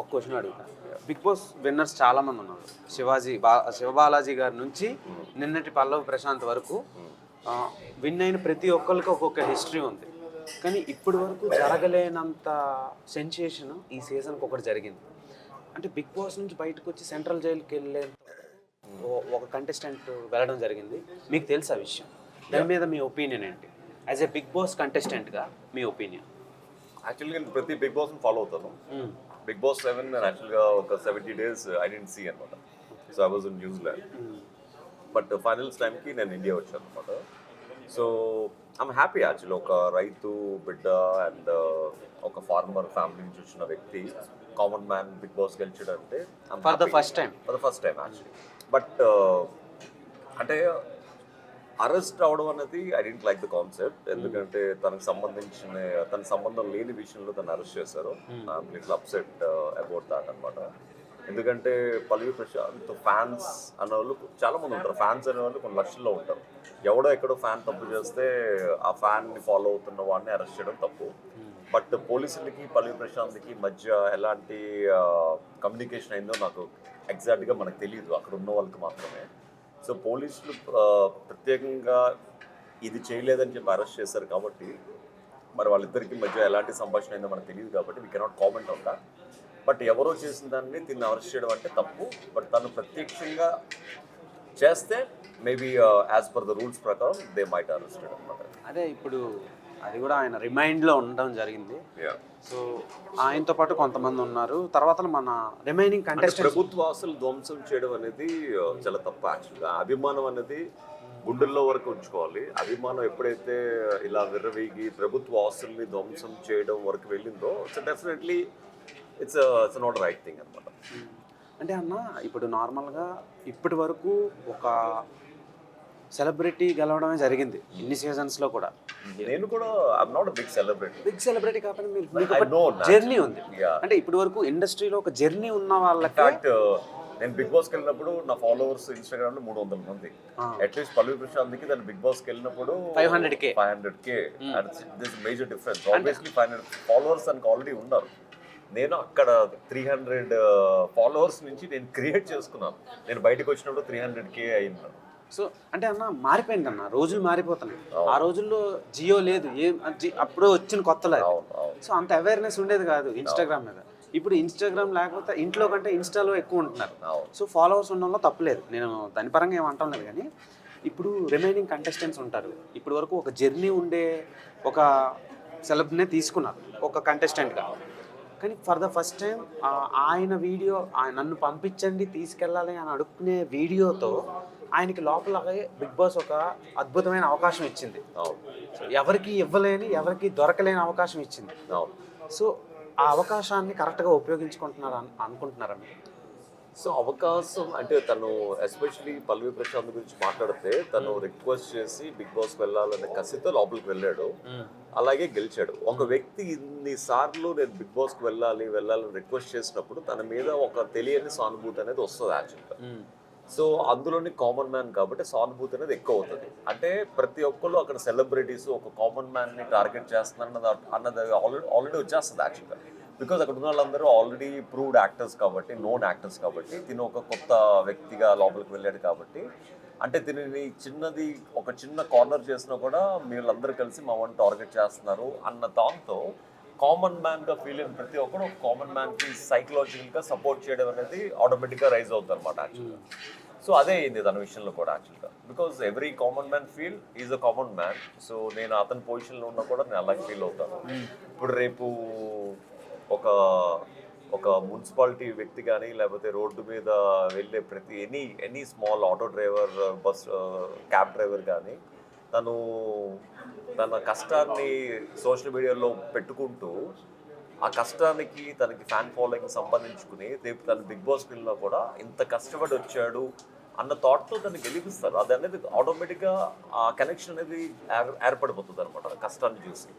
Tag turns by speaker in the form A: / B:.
A: ఒక క్వశ్చన్ అడుగుతా. Big boss winners చాలా మంది ఉన్నారు. శివాజీ బా శివబాలాజీ గారి నుంచి నిన్నటి పల్లవి ప్రశాంత్ వరకు విన్ అయిన ప్రతి ఒక్కరికి ఒక్కొక్క హిస్టరీ ఉంది. కానీ ఇప్పటి వరకు జరగలేనంత సెన్సేషన్ ఈ సీజన్కి ఒకటి జరిగింది. అంటే బిగ్ బాస్ నుంచి బయటకు వచ్చి సెంట్రల్ జైలుకి వెళ్ళే ఒక కంటెస్టెంట్ వెళ్ళడం జరిగింది. మీకు తెలుసు ఆ విషయం? దాని మీద మీ ఒపీనియన్ ఏంటి? యాజ్ ఎ బిగ్ బాస్ కంటెస్టెంట్గా మీ ఒపీనియన్
B: యాక్చువల్గా నేను ప్రతి బిగ్ బాస్ ఫాలో అవుతాను. బిగ్ బాస్ సెవెన్ నేను యాక్చువల్గా ఒక seventy days I didn't see అనమాట. So I was in New Zealand but finals టైంకి నేను ఇండియా వచ్చాను అనమాట. సో ఐమ్ హ్యాపీ యాక్చువల్లీ ఒక రైతు బిడ్డ అండ్ ఒక ఫార్మర్ ఫ్యామిలీ నుంచి వచ్చిన వ్యక్తి కామన్ మ్యాన్ బిగ్ బాస్ గెలిచాడు అంటే
A: for the first time
B: for the first time actually but uh, అంటే అరెస్ట్ అవడం అనేది I didn't like the concept ఎందుకంటే తనకు సంబంధించిన తన సంబంధం లేని విషయంలో తను అరెస్ట్ చేశారు. లిటిల్ అప్సెట్ అబౌట్ దాట్ అనమాట ఎందుకంటే పల్లవి ప్రశాంత్ ఫ్యాన్స్ అనే వాళ్ళు చాలా మంది ఉంటారు. ఫ్యాన్స్ అనే వాళ్ళు కొన్ని లక్షల్లో ఉంటారు. ఎవడో ఎక్కడో ఫ్యాన్ తప్పు చేస్తే ఆ ఫ్యాన్ని ఫాలో అవుతున్న వాడిని అరెస్ట్ చేయడం తప్పు. బట్ పోలీసులకి పల్లవి ప్రశాంత్కి మధ్య ఎలాంటి కమ్యూనికేషన్ అయిందో నాకు ఎగ్జాక్ట్గా మనకు తెలియదు అక్కడ ఉన్న వాళ్ళకి మాత్రమే. సో పోలీసులు ప్రత్యేకంగా ఇది చేయలేదని చెప్పి అరెస్ట్ చేశారు కాబట్టి మరి వాళ్ళిద్దరికి మధ్య ఎలాంటి సంభాషణ అయిందో మనకు తెలియదు కాబట్టి we cannot comment on that but ఎవరో చేసిన దాన్ని దీన్ని అరెస్ట్ చేయడం అంటే తప్పు. బట్ తను ప్రత్యక్షంగా చేస్తే maybe as per the rules ప్రకారం దే మైట్ అరెస్టెడ్ అనమాట
A: అదే ఇప్పుడు అది కూడా ఆయన రిమైండ్లో ఉండడం జరిగింది. సో ఆయనతో పాటు కొంతమంది ఉన్నారు. తర్వాత మన రిమైనింగ్
B: అంటే
A: కంటెస్టెంట్స్
B: ప్రభుత్వ ఆస్తులు ధ్వంసం చేయడం అనేది ఆ, చాలా తప్పు యాక్చువల్గా అభిమానం అనేది గుండెల్లో వరకు ఉంచుకోవాలి. అభిమానం ఎప్పుడైతే ఇలా విర్రవీగి ప్రభుత్వ ఆస్తుల్ని ధ్వంసం చేయడం వరకు వెళ్ళిందో it's definitely it's it's not right thing అనమాట
A: అంటే అన్న ఇప్పుడు నార్మల్గా ఇప్పటి వరకు ఒక సెలబ్రిటీ గెలవడమే జరిగింది ఇన్ని సీజన్స్లో కూడా.
B: నేను కూడా not big celebrity
A: big celebrity మీరు మీకు ఒక
B: that.
A: జర్నీ ఉంది. అంటే ఇప్పటి వరకు ఇండస్ట్రీలో ఒక జర్నీ ఉన్న వాళ్ళకి
B: ఇన్ఫాక్ట్ నేను బిగ్ బాస్కి వెళ్ళినప్పుడు నా ఫాలోవర్స్ ఇన్స్టాగ్రామ్లో మూడు వందల మంది. అట్లీస్ట్ పల్లవి ప్రశాంత్కి దాని బిగ్ బాస్కి వెళ్ళినప్పుడు
A: 500K.
B: Five hundred K this major difference obviously five hundred followers తనకు ఆల్రెడీ ఉన్నారు. నేను అక్కడ త్రీ హండ్రెడ్ ఫాలోవర్స్ నుంచి నేను క్రియేట్ చేసుకున్నాను. నేను బయటకు వచ్చినప్పుడు త్రీ హండ్రెడ్ కే అయింది
A: సో అంటే అన్న మారిపోయింది అన్న రోజులు మారిపోతున్నాయి. ఆ రోజుల్లో జియో లేదు ఏం జి- అప్పుడు వచ్చిన కొత్తలో. సో అంత అవేర్నెస్ ఉండేది కాదు ఇన్స్టాగ్రామ్ మీద. ఇప్పుడు ఇన్స్టాగ్రామ్ లేకపోతే ఇంట్లో కంటే ఇన్స్టాలో ఎక్కువ ఉంటున్నారు. సో ఫాలోవర్స్ ఉండడంలో తప్పలేదు నేను దాని పరంగా ఏం అంటాం లేదు కానీ ఇప్పుడు రిమైనింగ్ కంటెస్టెంట్స్ ఉంటారు. ఇప్పటి వరకు ఒక జర్నీ ఉండే ఒక సెలబ్నే తీసుకున్నారు ఒక కంటెస్టెంట్గా కానీ ఫర్ ద ఫస్ట్ టైం ఆయన వీడియో ఆయన నన్ను పంపించండి తీసుకెళ్ళాలి అని అడుక్కునే వీడియోతో ఆయనకి లోపల బిగ్ బాస్ ఒక అద్భుతమైన అవకాశం ఇచ్చింది. ఎవరికి ఇవ్వలేని ఎవరికి దొరకలేని అవకాశం ఇచ్చింది. సో ఆ అవకాశాన్ని కరెక్ట్గా ఉపయోగించుకుంటున్నారు అను- అనుకుంటున్నారా
B: సో అవకాశం అంటే తను ఎస్పెషలీ పల్లవి ప్రశాంత్ గురించి మాట్లాడితే తను రిక్వెస్ట్ చేసి బిగ్ బాస్ వెళ్ళాలనే కసితో లోపలికి వెళ్ళాడు. అలాగే గెలిచాడు. ఒక వ్యక్తి ఇన్ని సార్లు నేను బిగ్ బాస్కి వెళ్ళాలి వెళ్ళాలని రిక్వెస్ట్ చేసినప్పుడు తన మీద ఒక తెలియని సానుభూతి అనేది వస్తుంది యాక్చువల్గా. సో అందులోని కామన్ మ్యాన్ కాబట్టి సానుభూతి అనేది ఎక్కువ అవుతుంది. అంటే ప్రతి ఒక్కళ్ళు అక్కడ సెలబ్రిటీస్ ఒక కామన్ మ్యాన్ని టార్గెట్ చేస్తున్నారు అన్నది అన్నది ఆల్రెడీ ఆల్రెడీ వచ్చేస్తుంది యాక్చువల్గా బికాజ్ అక్కడ ఉన్న వాళ్ళందరూ ఆల్రెడీ ప్రూవ్డ్ యాక్టర్స్ కాబట్టి నోన్ యాక్టర్స్ కాబట్టి తిను ఒక కొత్త వ్యక్తిగా లోపలికి వెళ్ళాడు కాబట్టి అంటే దీనిని చిన్నది ఒక చిన్న కార్నర్ చేసినా కూడా వీళ్ళందరూ కలిసి మా వన్ టార్గెట్ చేస్తున్నారు అన్న దాంతో కామన్ మ్యాన్గా ఫీల్ అయిన ప్రతి ఒక్కరు కామన్ మ్యాన్ సైకలాజికల్గా సపోర్ట్ చేయడం అనేది ఆటోమేటిక్గా రైజ్ అవుతుంది అనమాట యాక్చువల్గా సో అదే అయింది తన విషయంలో కూడా యాక్చువల్గా because every common man feel is a common man so నేను అతని పొజిషన్లో ఉన్నా కూడా నేను అలాగే ఫీల్ అవుతాను. ఇప్పుడు రేపు ఒక ఒక మున్సిపాలిటీ వ్యక్తి కానీ లేకపోతే రోడ్డు మీద వెళ్ళే ప్రతి any any small auto driver bus cab driver కానీ తను తన కష్టాన్ని సోషల్ మీడియాలో పెట్టుకుంటూ ఆ కష్టానికి తనకి ఫ్యాన్ ఫాలోయింగ్ సంబంధించుకుని రేపు తను బిగ్ బాస్ పిల్లలో కూడా ఇంత కష్టపడి వచ్చాడు అన్న థాట్తో దాన్ని గెలిపిస్తారు. అది అనేది ఆటోమేటిక్గా ఆ కనెక్షన్ అనేది ఏర్- ఏర్పడిపోతుంది అనమాట కష్టాన్ని చూసి.